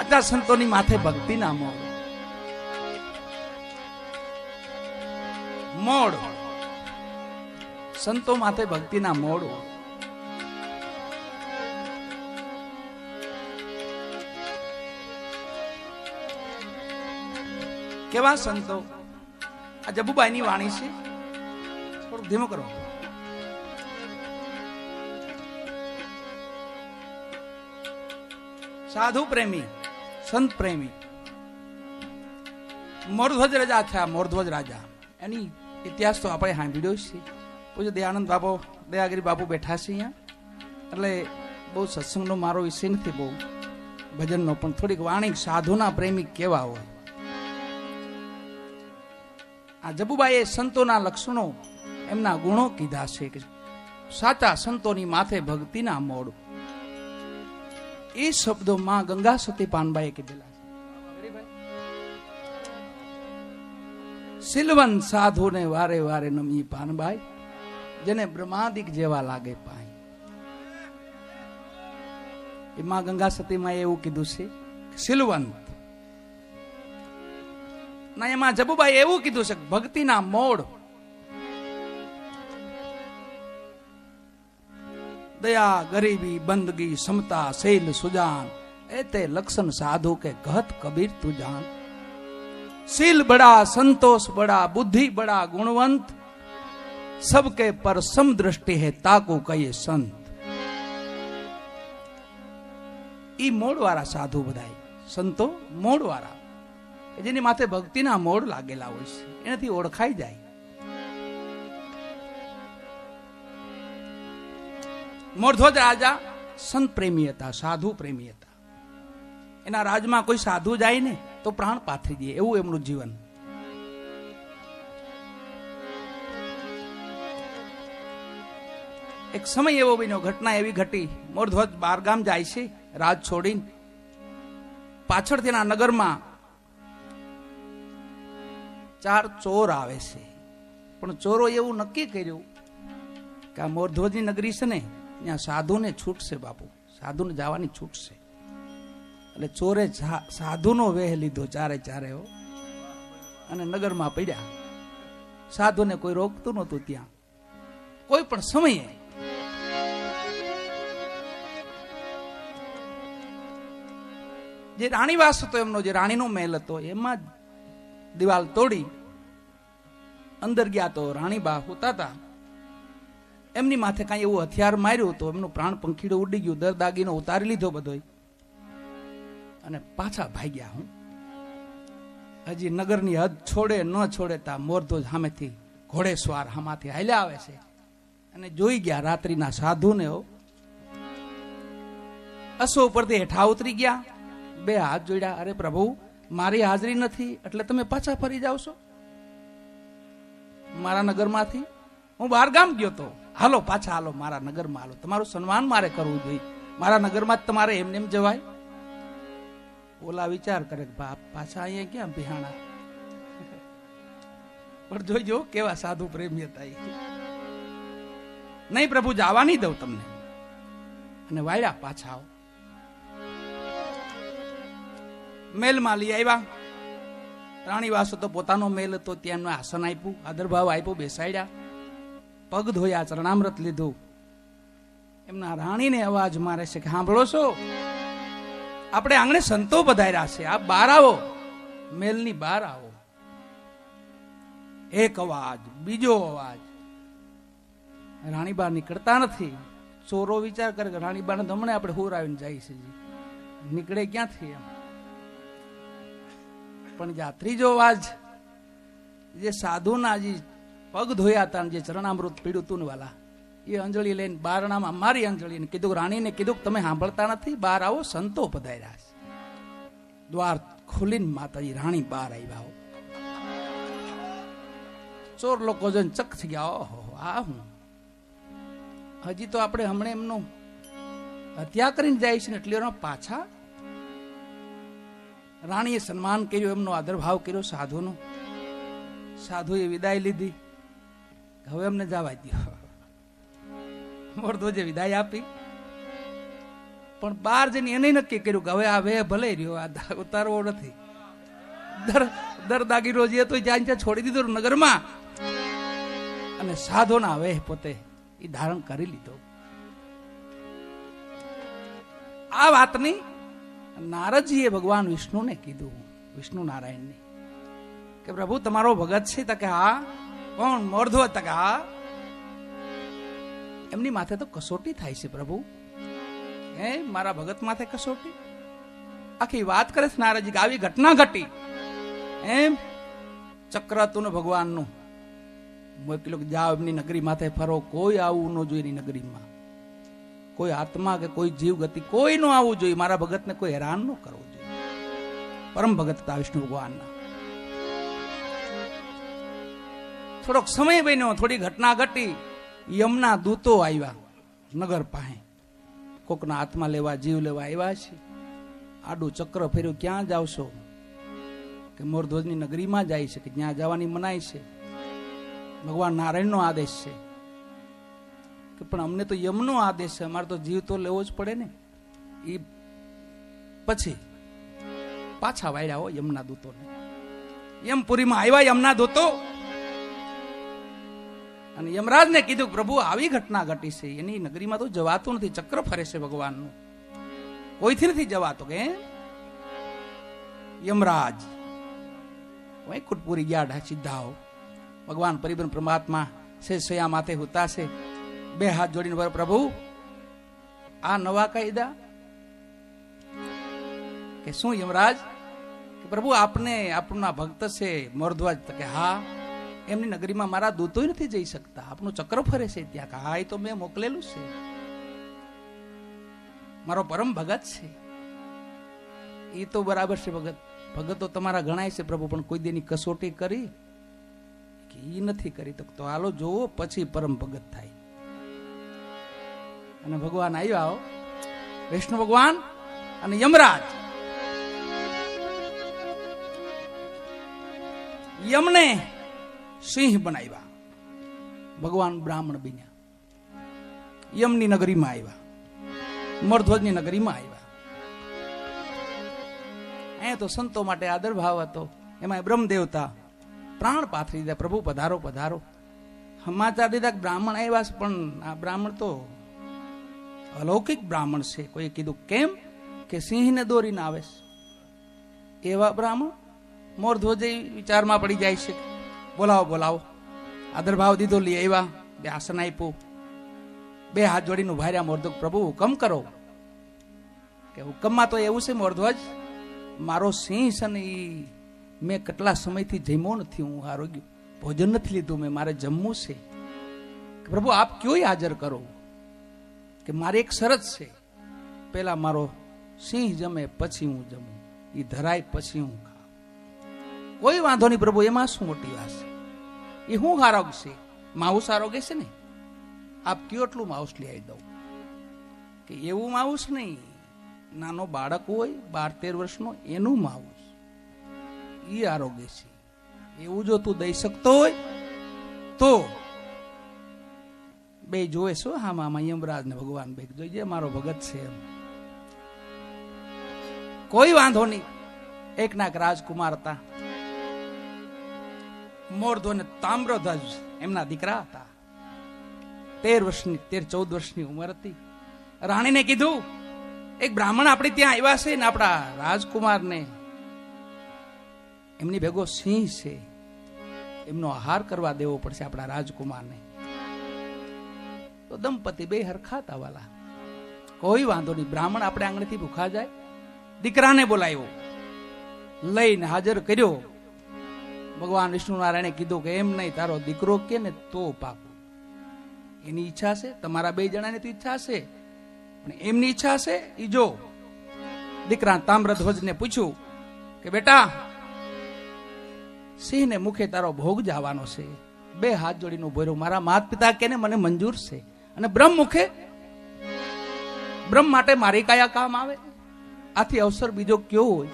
સાચા સંતોની માથે ભક્તિ ના મોડ. સંતો માથે ભક્તિ ના મોડ કેવા સંતો? આ જબુબાઈની વાણી છે. થોડુંક ધીમો કરો. સાધુ પ્રેમી સંત પ્રેમી. મોરધ્વજ રાજા થયા, મોરધ્વજ રાજા. એની ઇતિહાસ તો આપણે સાંભળ્યો છે. પૂછ્યું દયાનંદ બાબો દયાગીરી બાપુ બેઠા છે અહીંયા. એટલે બહુ સત્સંગનો મારો વિષય નથી, બહુ ભજનનો, પણ થોડીક વાણી સાધુના પ્રેમી કેવા હોય. આ જબુબાઈએ સંતોના લક્ષણો એમના ગુણો કીધા છે કે સાચા સંતોની માથે ભક્તિના મોડ એ શબ્દો માં ગંગા સતી પાનબાઈએ કીધેલા સિલવન સાધુને વારે વારે નમી પાનબાઈ, જેને બ્રહ્માદિક જેવા લાગે પાઈ. એ માં ગંગા સતીમાં એવું કીધું છે સિલવંત. ના, એમાં જબુબાઈ એવું કીધું છે ભક્તિના મોડ દયા ગરીબી બંદગી સમતા શૈલ સુજાન એ તે લક્ષણ સાધુ કે કહત કબીર તું જાન शील बड़ा संतोष बड़ा बुद्धि बड़ा गुणवंत सबके पर सम दृष्टि है ताको कहिए संत ઈ મોડ વાળા સાધુ બધાય સંતો મોડ વાળા કે જેની માથે ભક્તિના મોડ લાગેલા હોય છે એનાથી ઓળખાઈ જાય મોરધ્વજ રાજા સંત પ્રેમી હતા, સાધુ પ્રેમી હતા. એના રાજમાં કોઈ સાધુ જાય ને તો પ્રાણ પાથરી દે, એવું એમનું જીવન. એક સમય એવો બન્યો, ઘટના એવી ઘટી મોરધ્વજ બારગામ જાય છે, રાજ છોડીને. પાછળ તેના નગરમાં ચાર ચોર આવે છે. પણ ચોરો એવું નક્કી કર્યું કે આ મોરધ્વજની નગરી છે ને ત્યાં સાધુને છૂટશે બાપુ. સાધુને જવાની છૂટશે. એટલે ચોરે સાધુનો વેહ લીધો ચારે ચારે અને નગરમાં પડ્યા. સાધુને કોઈ રોકતું નહોતું ત્યાં. કોઈ પણ સમયે. જે રાણીવાસ હતો, એમનો જે રાણીનો મહેલ હતો, એમાં દિવાલ તોડી. અંદર ગયા તો રાણીબા હોતા હતા. એમની માથે કાંઈ એવું હથિયાર માર્યું તો એમનું પ્રાણ પંખીડું ઉડી ગયું, દર દાગીનો ઉતારી લીધો બધો અને પાછા ભાગ્યા હું. હજી નગરની હદ છોડે ન છોડે તા મોરધોજ સામેથી ઘોડે સ્વાર હામાંથી હાલ્યા આવે છે. અને જોઈ ગયા રાત્રિના સાધુને અસો ઉપરથી હેઠા ઉતરી ગયા. બે હાથ જોડ્યા, અરે પ્રભુ, મારી હાજરી નથી, એટલે તમે પાછા ફરી જાવ છો? મારા નગરમાંથી હું બહાર ગામ ગયો તો હાલો, પાછા હાલો, મારા નગરમાં હાલો. તમારું સન્માન મારે કરવું જોઈએ. મારા નગરમાં જ તમારે એમને એમ જવાય. ઓલા વિચાર કરે બાપ, પાછા અહીંયા ક્યાં બિહાણા પણ જોઈજો, કેવા સાધુ પ્રેમી હતા નહીં પ્રભુ, જવા નહીં દઉં તમને. અને વાળ્યા પાછા આવો. મેલમાં લઈ આવ્યા. રાણીવાસો તો પોતાનો મેલ હતો ત્યાં એમનું આસન આપ્યું આદરભાવ આપ્યો, બેસાડ્યા. પગ ધોયા, ચરણામૃત લીધું. એમના રાણીને અવાજ મારે છે કે, સાંભળો છો? આપણે આંગણે સંતો પધાર્યા છે. આ બાર આવો. મેલની બહાર આવો. એક અવાજ, બીજો અવાજ. રાણી રાણીબા નીકળતા નથી. ચોરો વિચાર કરે કે રાણીબાને તો હમણાં આપણે હુર આવીને જાય છે નીકળે ક્યાંથી એમ? પણ જા ત્રીજો અવાજ, જે સાધુના જે પગ ધોયા હતા જે ચરણામૃત પીડ્યું તું વાલા, એ અંજળી લઈને બારણામાં મારી અંજળીને કીધું, રાણીને કીધું તમે સાંભળતા નથી, બહાર આવો, સંતો પધાર્યા છે. દ્વાર ખોલીને માતાજી રાણી બહાર આવ્યા ચોર લોકો જોઈને ચક થઈ ગયા, ઓહો, આ હું? હજી તો આપણે હમણાં એમનું હત્યા કરીને જાય છે એટલે એનો પાછા? રાણીએ સન્માન કર્યું, એમનો આદરભાવ કર્યો સાધુનો. સાધુએ વિદાય લીધી. હવે અમને જવા દો મોરધોજે વિદાય આપી. પણ બાર જઈને એને નક્કી કર્યું કે હવે આ વે ભલે રહ્યો, આ ઉતારવો નથી. દર દર દાગીરો જે તો જ્યાં ત્યાં છોડી દીધો નગરમાં. અને સાધોના વેહ પોતે એ ધારણ કરી લીધો. આ વાતની નારદજીએ ભગવાન વિષ્ણુને કીધું, વિષ્ણુ નારાયણને, કે પ્રભુ, તમારો ભગત છે તો કે હા કોણ? મોરધો તો એમની માથે તો કસોટી થાય છે પ્રભુ. હે, મારા ભગત માથે કસોટી? આખી વાત કરે છે નારાજી આવી ઘટના ઘટી. એમ? ચક્ર ભગવાનનું. મોકલો જાઓ એમની નગરી માથે ફરો. કોઈ આવું ન જોઈએ એની નગરીમાં. કોઈ આત્મા કે કોઈ જીવ ગતિ કોઈ ન આવવું જોઈએ. મારા ભગતને કોઈ હેરાન ન કરવું જોઈએ. પરમ ભગત હતા વિષ્ણુ ભગવાનના. થોડોક સમય બન્યો, થોડી ઘટના ઘટી, યમના દૂતો આવ્યા નગર પાસે. કોકના હાથમાં લેવા જીવ લેવા આવ્યા છે. આડું ચક્ર ફેર્યું, ક્યાં જાવશો કે મોરધ્વજની નગરીમાં જાય છે, કે જ્યાં જવાની મનાય છે. ભગવાન નારાયણનો આદેશ છે. કે પણ અમને તો યમનો આદેશ છે, અમારે તો જીવ તો લેવો જ પડે ને. એ પછી પાછા વાળ્યા હો યમના દૂતોને. યમપુરીમાં આવ્યા યમના દૂતો અને યમરાજને કીધું પ્રભુ, આવી ઘટના ઘટી છે. એની નગરીમાં તો જવાતું નથી. ચક્ર ફરે છે ભગવાનનું. કોઈથી નથી જવાતો કે? યમરાજ. વૈકુંઠપુરી ગયા ઢા સીધા ભગવાન પરિબ્રહ્મ પરમાત્મા છે સયા માથે હોતા છે. બે હાથ જોડીને પ્રભુ, આ નવા કાયદા? કે શું યમરાજ? કે પ્રભુ, આપને, આપના ભક્ત છે, મોરધ્વજ? કે હા. એમની નગરીમાં મારા દૂતો નથી જઈ શકતા. આપનું ચક્ર ફરે છે ત્યાં. કા એ તો મેં મોકલેલું છે. મારો પરમ ભગત છે. એ તો બરાબર છે, ભગત. ભગતો તમારા ગણાય છે, પ્રભુ, પણ કોઈ દેની કસોટી કરી કે એ નથી કરી તો તો હાલો જોવો પછી પરમ ભગત થાય. અને ભગવાન આવ્યો આવો વિષ્ણુ ભગવાન અને યમરાજ. યમને સિંહ બનાવ્યા. ભગવાન બ્રાહ્મણ બન્યા. યમની નગરીમાં આવ્યા. મરધ્વજની નગરીમાં આવ્યા. અહીંયા તો સંતો માટે આદર ભાવ હતો. એમાં બ્રહ્મ દેવતા પ્રાણ પાથરી દીધા, પ્રભુ પધારો પધારો. સમાચાર દીધા બ્રાહ્મણ આવ્યા છે, પણ આ બ્રાહ્મણ તો અલૌકિક બ્રાહ્મણ છે. કોઈ કીધું, કેમ કે સિંહને દોરીને આવે એવા બ્રાહ્મણ મોરધ્વજે વિચારમાં પડી જાય છે. બોલાવો બોલાવો. આદર ભાવ દીધો, લઈ આવ્યા. બે આસન આપ્યું. બે હાથ જોડીને ઊભા રહ્યા. મોરધ્વજ પ્રભુ, હુકમ કરો. કે હુકમમાં તો એવું છે, મોરધ્વજ, મારો સિંહ છે ને એ મેં કેટલા સમયથી જમ્યો નથી, હું આરોગ્ય, ભોજન નથી લીધું, મેં મારે જમવું છે. પ્રભુ, આપ કયોય હાજર કરો? કે મારી એક શરત છે. પહેલા મારો સિંહ જમે, પછી હું જમું. એ ધરાય, પછી હું કોઈ વાંધો નહીં પ્રભુ, એમાં શું મોટી વાત છે? એ હું છે? માઉસ આરોગ્ય છે ને? આપ કયો એટલું માઉસ લઈ આવી દઉં? કે એવું માઉસ નહીં. નાનો બાળક હોય બાર તેર વર્ષનો, એનું માઉસ. એ આરોગ્ય છે. એવું જો તું દઈ શકતો હોય, તો બે જોવે શું હા, મામા યમરાજ ને ભગવાન બે જોઈએ મારો ભગત છે એમ. કોઈ વાંધો નહીં. એક નાક રાજકુમાર હતા. મોરધો અને તામ્રધ્વજ એમના દીકરા હતા. તેર વર્ષની, તેર, ચૌદ વર્ષની ઉંમર હતી. રાણીને કીધું, એક બ્રાહ્મણ આપણે ત્યાં આવ્યા છે ને આપણા રાજકુમારને. એમની ભેગો સિંહ છે. એમનો આહાર કરવા દેવો પડશે આપણા રાજકુમારને. તો દંપતી બે હરખાતા વાલા. કોઈ વાંધો નહીં, બ્રાહ્મણ આપણે આંગણેથી ભૂખા જાય. દીકરાને બોલાવ્યો. લઈને હાજર કર્યો. ભગવાન વિષ્ણુનારાયણે કીધું કે એમ નહીં, તારો દીકરો કે ને તો પાકું. એની ઈચ્છા છે, તમારા બે જણાની તો ઈચ્છા છે, પણ એમની ઈચ્છા છે એ જો. દીકરા તામ્રધ્વજને પૂછ્યું કે બેટા, સિંહને મુખે તારો ભોગ જવાનો છે. બે હાથ જોડીને ઊભો રહ્યો. મારા માત પિતા કે મને મંજૂર છે. અને બ્રહ્મ મુખે? બ્રહ્મ માટે મારી કયા કામ આવે? આથી અવસર બીજો કયો હોય?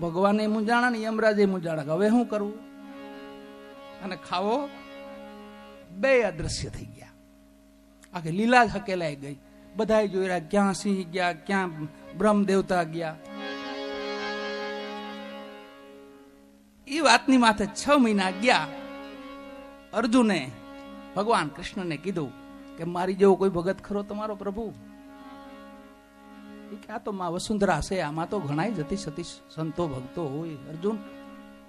ભગવાને મૂંઝાણા ને યમરાજે મૂંઝાણા. હવે શું કરવું અને ખાવો બે અદ્રશ્ય થઈ ગયા. આખી લીલા જ હકેલાઈ ગઈ. બધા જોઈ રહ્યા, ક્યાં સિંહ ગયા? ક્યાં બ્રહ્મ દેવતા ગયા? એ વાતની માથે છ મહિના ગયા. અર્જુને, ભગવાન કૃષ્ણને કીધું કે, મારી જેવો કોઈ ભગત ખરો તમારો પ્રભુ? આ તો માં વસુંધરા છે, આમાં તો ઘણા જતી સતી સંતો ભક્તો હોય. અર્જુન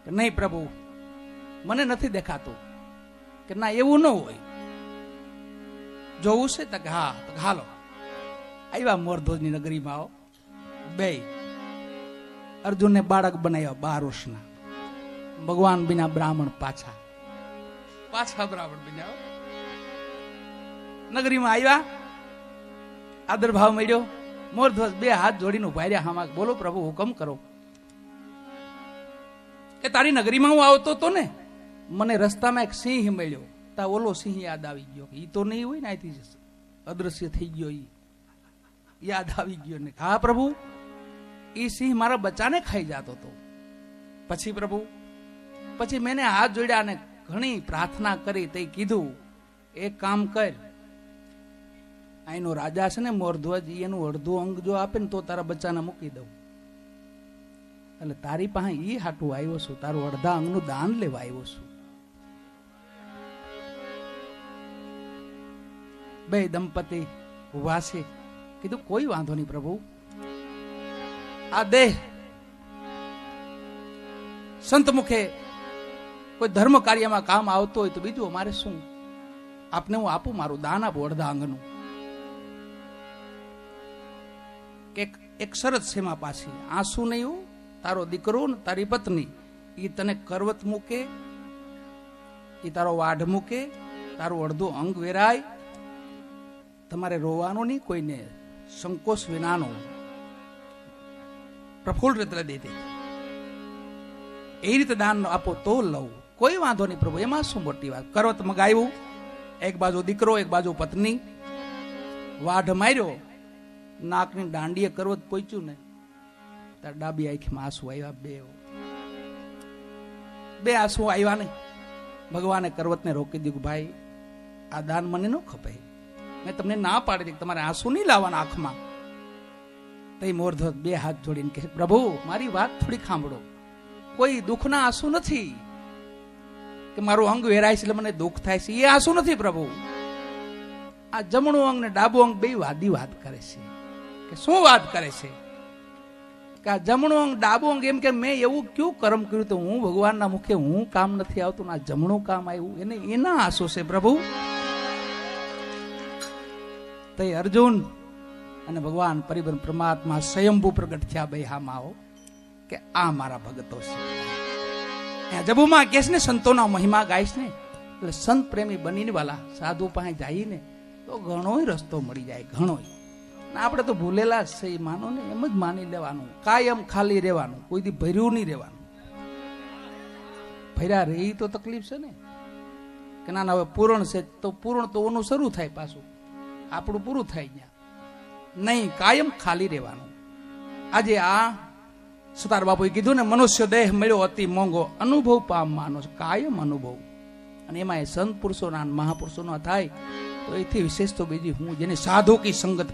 કે નહીં પ્રભુ, મને નથી દેખાતું કે ના એવું ન હોય. જોવું છે તો હા, તો હાલો. આવ્યા મોરધોજની નગરીમાં આવો બે. અર્જુનને બાળક બનાવ્યા બાર વર્ષના. ભગવાન બિના બ્રાહ્મણ પાછા. પાછા બ્રાહ્મણ બિના. નગરીમાં આવ્યા. આદર ભાવ મળ્યો. મોરધ્વજ બે હાથ જોડીને ઊભા રહ્યા હામાં બોલો પ્રભુ, હુકમ કરો. કે તારી નગરીમાં હું આવતો હતો ને, મને રસ્તામાં એક સિંહ મળ્યો. તા ઓલો સિંહ યાદ આવી ગયો. એ તો નહીં હોય ને અહીંથી અદ્રશ્ય થઈ ગયો એ યાદ આવી ગયો ને. હા, પ્રભુ? એ સિંહ મારા બચ્ચાને ખાઈ જતો હતો પછી પ્રભુ? પછી મેને હાથ જોડ્યા અને ઘણી પ્રાર્થના કરી, તે કીધું, એક કામ કર અહીંનો રાજા છે ને, મોરધ્વજ, એનું અડધું અંગ જો આપે ને તો તારા બચ્ચાને મૂકી દઉં. એટલે તારી પાસે એ હાટું આવ્યો છું, તારું અડધા અંગનું દાન લેવા આવ્યો છું. બે દંપતી વાસે કીધું, કોઈ વાંધો નહીં પ્રભુ. આ દેહ સંત મુખે કોઈ ધર્મ કાર્યમાં કામ આવતો હોય તો બીજું અમારે શું? આપને હું આપું, મારું દાન આપું અડધા અંગનું. એક- શરત છે એમાં પાછી. આંસુ નહીં તારો દીકરો ને તારી પત્ની. એ તને કરવત મૂકે એ તારો વાઢ મૂકે, તારું અડધું અંગ વેરાય. તમારે રોવાનું નહીં, કોઈને સંકોચ વિનાનો. પ્રફુલ્લ રીતે દે દે. એ રીતે દાન આપો તો લઉં. કોઈ વાંધો નહીં પ્રભુ, એમાં શું મોટી વાત? કરવત મગાવ્યું, એક બાજુ દીકરો, એક બાજુ પત્ની. વાઢ માર્યો નાકની દાંડીએ કરવત પહોંચ્યું ને, તાર ડાબી આંખમાં આંસુ આવ્યા બે બે આંસુ આવ્યા ને ભગવાને કરવતને રોકી દીધું, ભાઈ, આ દાન મને ન ખપે મેં તમને ના પાડી તમારે આંસુ નહીં લાવવાના આંખમાં. તે મોરધ્વજ બે હાથ જોડીને કહે, પ્રભુ, મારી વાત થોડી ખાંભળો. કોઈ દુઃખના આંસુ નથી. કે મારું અંગ વેરાય છે એટલે મને દુઃખ થાય છે. એ આંસુ નથી પ્રભુ. આ જમણું અંગ ને ડાબું અંગ બે વાદી વાત કરે છે. કે શું વાત કરે છે? કે આ જમણો અંગ, ડાબો અંગ એમ કે મેં એવું ક્યું કર્મ કર્યું તો હું ભગવાનના મુખે હું કામ નથી આવતું આ જમણું કામ આવ્યું? એને એના આંસુ છે પ્રભુ. તે અર્જુન અને ભગવાન પરિભ્રમ પરમાત્મા સ્વયંભૂ પ્રગટ થયા બે હા માઓ કે આ મારા ભગતો છે. જબુમાં કહેશ ને, સંતોના મહિમા ગાઈશ ને, એટલે સંત પ્રેમી બનીને વાલા સાધુ પાસે જઈને તો ઘણોય રસ્તો મળી જાય, ઘણોય. આપણે તો ભૂલેલા જ છે માનો ને, એમ જ માની લેવાનું. કાયમ ખાલી રહેવાનું, કોઈથી ભર્યું નહીં રહેવાનું. ભર્યા રહી તો તકલીફ છે ને. કે ના હવે પૂરણ છે તો પૂરણ તો ઓનું શરૂ થાય પાછું. આપણું પૂરું થાય ત્યાં નહીં, કાયમ ખાલી રહેવાનું. આજે આ સુતાર બાપુએ કીધું ને, મનુષ્ય દેહ મળ્યો અતિ મોંઘો. અનુભવ પામવાનો કાયમ અનુભવ. અને એમાં એ સંત પુરુષોના મહાપુરુષોના થાય, તો એથી વિશેષ તો બીજી હું, જેને સાધુ કી સંગત